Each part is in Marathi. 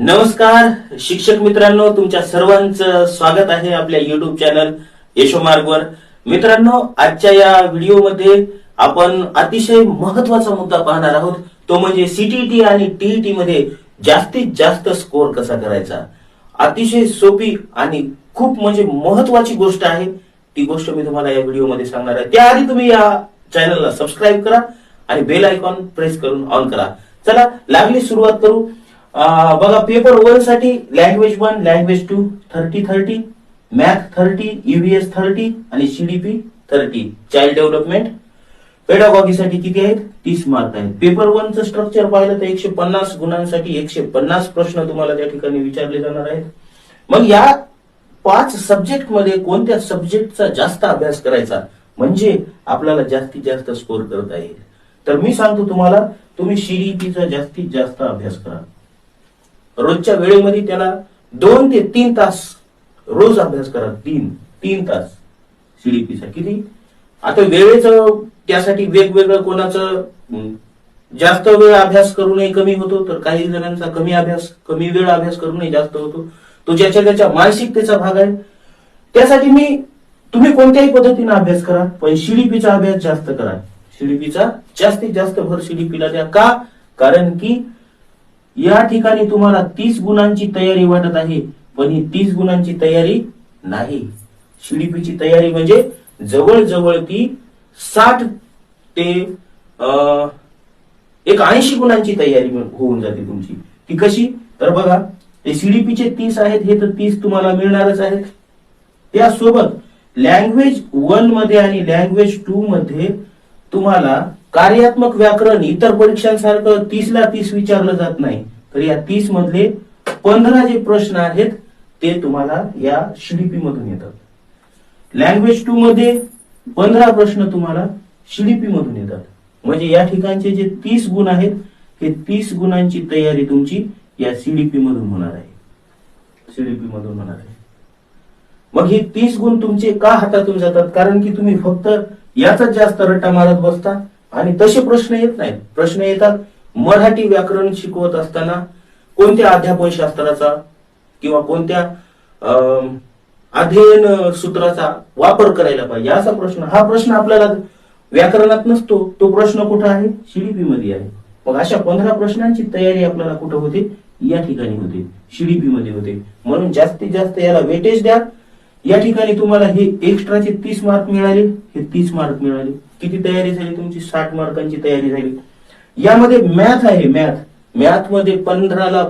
नमस्कार शिक्षक मित्रांनो तुमच्या सर्वांचं स्वागत आहे आपल्या युट्यूब चॅनल यशोमार्गवर. मित्रांनो आजच्या या व्हिडिओमध्ये आपण अतिशय महत्त्वाचा मुद्दा पाहणार आहोत. तो म्हणजे सीटीटी आणि टीईटी मध्ये जास्तीत जास्त स्कोर कसा करायचा? अतिशय सोपी आणि खूप म्हणजे महत्वाची गोष्ट आहे. ती गोष्ट मी तुम्हाला या व्हिडिओमध्ये सांगणार आहे. त्याआधी तुम्ही या चॅनलला सबस्क्राईब करा आणि बेल आयकॉन प्रेस करून ऑन करा. चला लागली सुरुवात करू. बघा paper वनसाठी language one language two thirty thirty math thirty EVS thirty आणि सीडीपी थर्टी चाइल्ड डेव्हलपमेंट पेडागॉगीसाठी किती आहेत? तीस मार्क आहेत. पेपर वनचं स्ट्रक्चर पाहिलं तर एकशे पन्नास गुणांसाठी एकशे पन्नास प्रश्न तुम्हाला त्या ठिकाणी विचारले जाणार आहेत. मग या पाच सब्जेक्टमध्ये कोणत्या सब्जेक्टचा जास्त अभ्यास करायचा? म्हणजे आपल्याला जास्तीत जास्त स्कोर करता येईल. तर मी सांगतो तुम्हाला तुम्ही सीडीपीचा जास्तीत जास्त अभ्यास करा. रोजच्या वेळेमध्ये त्याला दोन ते तीन तास रोज अभ्यास करा. तीन तीन तास. सीडीपीचा किती? आता वेळेचं त्यासाठी वेगवेगळं कोणाचं जास्त वेळ अभ्यास करूनही कमी होतो तर काही जणांचा कमी अभ्यास कमी वेळ अभ्यास करूनही जास्त होतो. तो ज्याच्या त्याच्या मानसिकतेचा भाग आहे. त्यासाठी मी तुम्ही कोणत्याही पद्धतीने अभ्यास करा पण सीडीपीचा अभ्यास जास्त करा. सीडीपीचा जास्तीत जास्त भर सीडीपीला द्या. का? कारण की या ठिकाणी तुम्हाला तीस गुणांची तयारी वाटत आहे पण ही तीस गुणांची तयारी नाही. शिडीपीची तयारी म्हणजे जवळजवळ ती साठ ते एक ऐंशी गुणांची तयारी होऊन जाते तुमची. ती कशी? तर बघा ते सीडीपीचे तीस आहेत हे तर तीस तुम्हाला मिळणारच आहेत. त्यासोबत लँग्वेज वनमध्ये आणि लँग्वेज टू मध्ये तुम्हाला कार्यात्मक व्याकरण इतर परीक्षांसारखं तीसला तीस विचारलं जात नाही. तर या तीस मधले पंधरा जे प्रश्न आहेत ते तुम्हाला या शिडीपी मधून येतात. लँग्वेज टू मध्ये पंधरा प्रश्न तुम्हाला शिडीपी मधून येतात. म्हणजे या ठिकाणचे जे तीस गुण आहेत हे तीस गुणांची तयारी तुमची या सीडीपी मधून होणार आहे. सीडीपी मधून होणार आहे. मग हे तीस गुण तुमचे का हातातून जातात? कारण की तुम्ही फक्त याचाच जास्त रट्टा मारत बसता. आणि तसे प्रश्न येत नाहीत. प्रश्न येतात मराठी व्याकरण शिकवत असताना कोणत्या अध्यापन शास्त्राचा किंवा कोणत्या अं, अध्ययन सूत्राचा वापर करायला पाहिजे? असा प्रश्न हा प्रश्न आपल्याला व्याकरणात नसतो. तो प्रश्न कुठं आहे? शिडीपी मध्ये आहे. मग अशा पंधरा प्रश्नांची तयारी आपल्याला कुठं होते? या ठिकाणी होते. शिडीपी मध्ये होते. म्हणून जास्तीत जास्त याला वेटेज द्या. या ठिकाणी तुम्हाला हे एक्स्ट्राचे तीस मार्क मिळाले हे तीस मार्क मिळाले. किती तयारी झाली तुमची? साठ मार्कांची तयारी झाली. यामध्ये मॅथ आहे मॅथ मॅथमध्ये पंधराला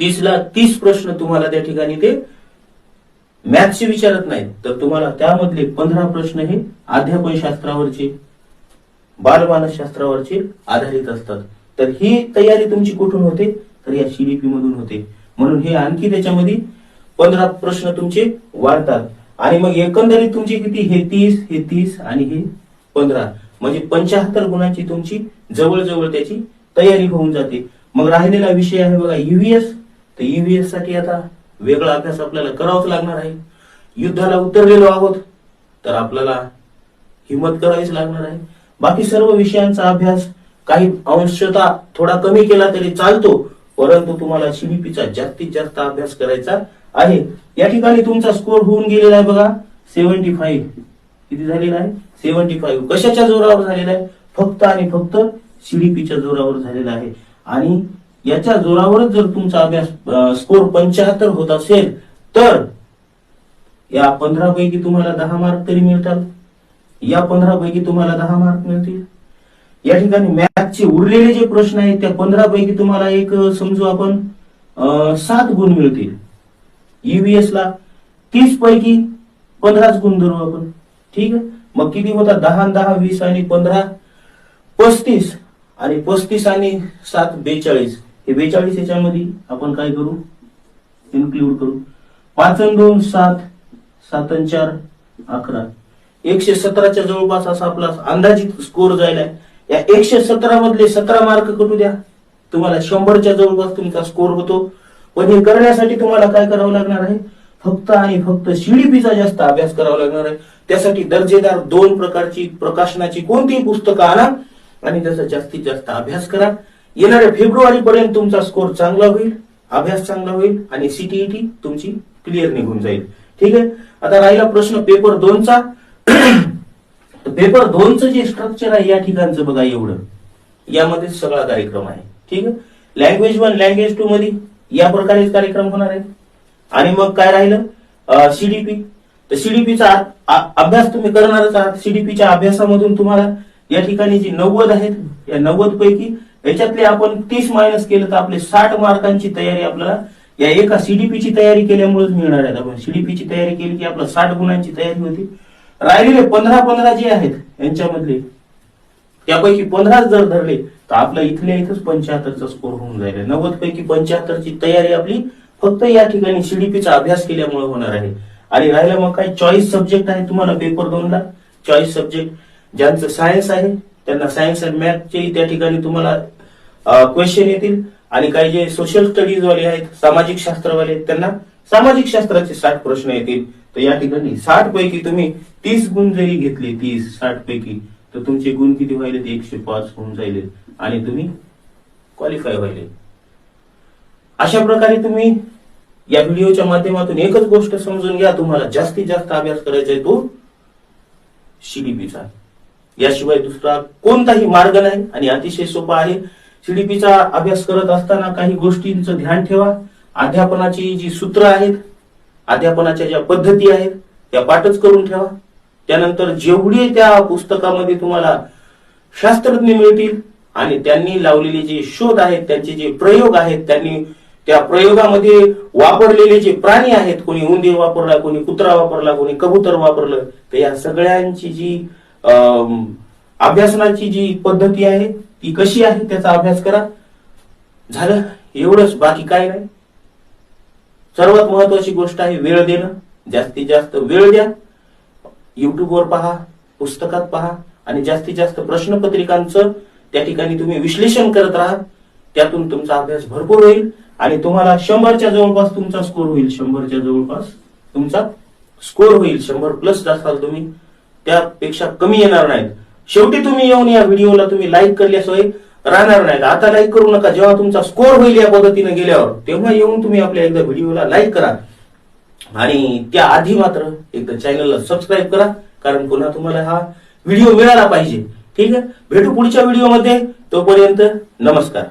तीसला तीस प्रश्न तुम्हाला त्या ठिकाणी ते मॅथचे विचारत नाहीत. तर तुम्हाला त्यामधले पंधरा प्रश्न हे अध्यापन शास्त्रावरचे बालमानसशास्त्रावरचे आधारित असतात. तर ही तयारी तुमची कुठून होते? तर या सीडीपी मधून होते. म्हणून हे आणखी त्याच्यामध्ये पंधरा प्रश्न तुमचे वाढतात. आणि मग एकंदरीत तुमची किती? हे तीस हे तीस आणि हे पंधरा. म्हणजे पंचाहत्तर गुणांची तुमची जवळजवळ त्याची तयारी होऊन जाते. मग राहिलेला विषय आहे बघा ईव्हीएस तर ईव्हीएससाठी आता वेगळा अभ्यास आपल्याला करावाच लागणार आहे. युद्धाला उतरलेलो आहोत तर आपल्याला हिंमत करावीच लागणार आहे. बाकी सर्व विषयांचा अभ्यास काही अंशता थोडा कमी केला तरी चालतो. परंतु तुम्हाला सीबीपीचा जास्तीत जास्त अभ्यास करायचा आहे. या ठिकाणी तुमचा स्कोर होऊन गेलेला आहे बघा. सेव्हन्टी फाईव्ह किती झालेला आहे? सेव्हन्टी फाईव्ह कशाच्या जोरावर झालेला आहे? फक्त आणि फक्त सीडीपीच्या जोरावर झालेला आहे. आणि याच्या जोरावरच जर तुमचा अभ्यास स्कोर पंच्याहत्तर होत असेल तर या पंधरा पैकी तुम्हाला दहा मार्क तरी मिळतात. या पंधरा पैकी तुम्हाला दहा मार्क मिळतील. या ठिकाणी मॅथचे उरलेले जे प्रश्न आहेत त्या पंधरा पैकी तुम्हाला एक समजू आपण. सात गुण मिळतील. ईव्हीएस ला तीस पैकी पंधराच गुण धरू आपण. ठीक आहे? मग किती होता दहा दहा वीस आणि पंधरा पस्तीस. आणि पस्तीस आणि सात बेचाळीस. हे बेचाळीस याच्यामध्ये आपण काय करू? इन्क्लूड करू. पाच दोन सात. सात चार अकरा. एकशे सतराच्या जवळपास असा आपला अंदाजित स्कोर जायला आहे. या एकशे सतरा मधले सतरा मार्क करू द्या. तुम्हाला शंभरच्या जवळपास तुमचा स्कोर होतो. पण हे करण्यासाठी तुम्हाला काय करावं लागणार आहे? फक्त आणि फक्त सीडीपीचा जास्त अभ्यास करावा लागणार आहे. त्यासाठी दर्जेदार दोन प्रकारची प्रकाशनाची कोणतीही पुस्तकं आणा आणि त्याचा जास्तीत जास्त अभ्यास करा. येणाऱ्या फेब्रुवारी पर्यंत तुमचा स्कोर चांगला होईल अभ्यास चांगला होईल आणि सीटीईटी तुमची क्लिअर निघून जाईल. ठीक आहे? आता राहिला प्रश्न पेपर दोनचा. तर पेपर दोनचं जे स्ट्रक्चर आहे या ठिकाणचं बघा एवढं. यामध्ये सगळा कार्यक्रम आहे. ठीक आहे? लँग्वेज वन लँग्वेज टू मध्ये या प्रकारेच कार्यक्रम होणार आहे. आणि मग काय राहिलं? सीडीपी तर सीडीपीचा अभ्यास तुम्ही करणारच आहात. सीडीपीच्या अभ्यासामधून तुम्हाला या ठिकाणी जी नव्वद आहेत या नव्वद पैकी याच्यातले आपण तीस मायनस केलं तर आपले साठ मार्कांची तयारी आपल्याला या एका सीडीपीची तयारी केल्यामुळेच मिळणार आहे. आपण सीडीपीची तयारी केली की आपलं साठ गुणांची तयारी होती. राहिलेले पंधरा पंधरा जे आहेत यांच्यामधले त्यापैकी पंधराच जर धरले तर आपल्या इथल्या इथंच पंच्याहत्तरचा स्कोर होऊन जाईल. नव्वद पैकी पंच्याहत्तरची तयारी आपली फक्त या ठिकाणी सीडीपीचा अभ्यास केल्यामुळे होणार आहे. आणि राहिलं मग काय चॉईस सब्जेक्ट आहे तुम्हाला पेपर दोनला. चॉईस सब्जेक्ट ज्यांचं सायन्स आहे त्यांना सायन्स अँड मॅथचे त्या ठिकाणी तुम्हाला क्वेश्चन येतील. आणि काही जे सोशल स्टडीज वाले आहेत सामाजिक शास्त्रवाले आहेत त्यांना सामाजिक शास्त्राचे साठ प्रश्न येतील. तर या ठिकाणी साठ पैकी तुम्ही तीस गुण जरी घेतले तीस साठ पैकी तर तुमचे गुण किती व्हायले? एकशे पाच होऊन जाईल आणि तुम्ही क्वालिफाय व्हायले. अशा प्रकारे तुम्ही या व्हिडिओच्या माध्यमातून एकच गोष्ट समजून घ्या. तुम्हाला जास्तीत जास्त अभ्यास करायचा आहे तो सीडीपीचा याशिवाय दुसरा कोणताही मार्ग नाही आणि अतिशय सोपा आहे. सीडीपीचा अभ्यास करत असताना काही गोष्टींचं ध्यान ठेवा. अध्यापनाची जी सूत्र आहेत अध्यापनाच्या ज्या पद्धती आहेत त्या पाठच करून ठेवा. त्यानंतर जेवढी त्या पुस्तकामध्ये तुम्हाला शास्त्रज्ञ मिळतील आणि त्यांनी लावलेले जे शोध आहेत त्यांचे जे प्रयोग आहेत त्यांनी त्या प्रयोगामध्ये वापरलेले जे प्राणी आहेत कोणी उंदीर वापरला कोणी कुत्रा वापरला कोणी कबूतर वापरलं तर या सगळ्यांची जी अं, अभ्यासनाची जी पद्धती आहे ती कशी आहे त्याचा अभ्यास करा. झालं? एवढंच. बाकी काय नाही. सर्वात महत्वाची गोष्ट आहे वेळ देणं. जास्तीत जास्त वेळ द्या. युट्यूबवर पहा पुस्तकात पहा आणि जास्तीत जास्त प्रश्नपत्रिकांचं त्या ठिकाणी तुम्ही विश्लेषण करत राहा. त्यातून तुमचा अभ्यास भरपूर होईल आणि तुम्हाला शंभरच्या जवळपास तुमचा स्कोर होईल. शंभरच्या जवळपास तुमचा स्कोर होईल. शंभर प्लस असाल तुम्ही. त्यापेक्षा कमी येणार नाहीत. शेवटी तुम्ही येऊन या व्हिडिओला तुम्ही लाईक करल्याशिवाय राहणार नाहीत. आता लाईक करू नका. जेव्हा तुमचा स्कोर होईल या पद्धतीने गेल्यावर तेव्हा येऊन तुम्ही आपल्या एकदा व्हिडिओला लाईक करा. आणि त्या आधी मात्र एकदा चॅनलला सबस्क्राईब करा कारण पुन्हा तुम्हाला हा व्हिडिओ मिळाला पाहिजे. ठीक आहे? भेटू पुढच्या व्हिडिओमध्ये. तोपर्यंत नमस्कार.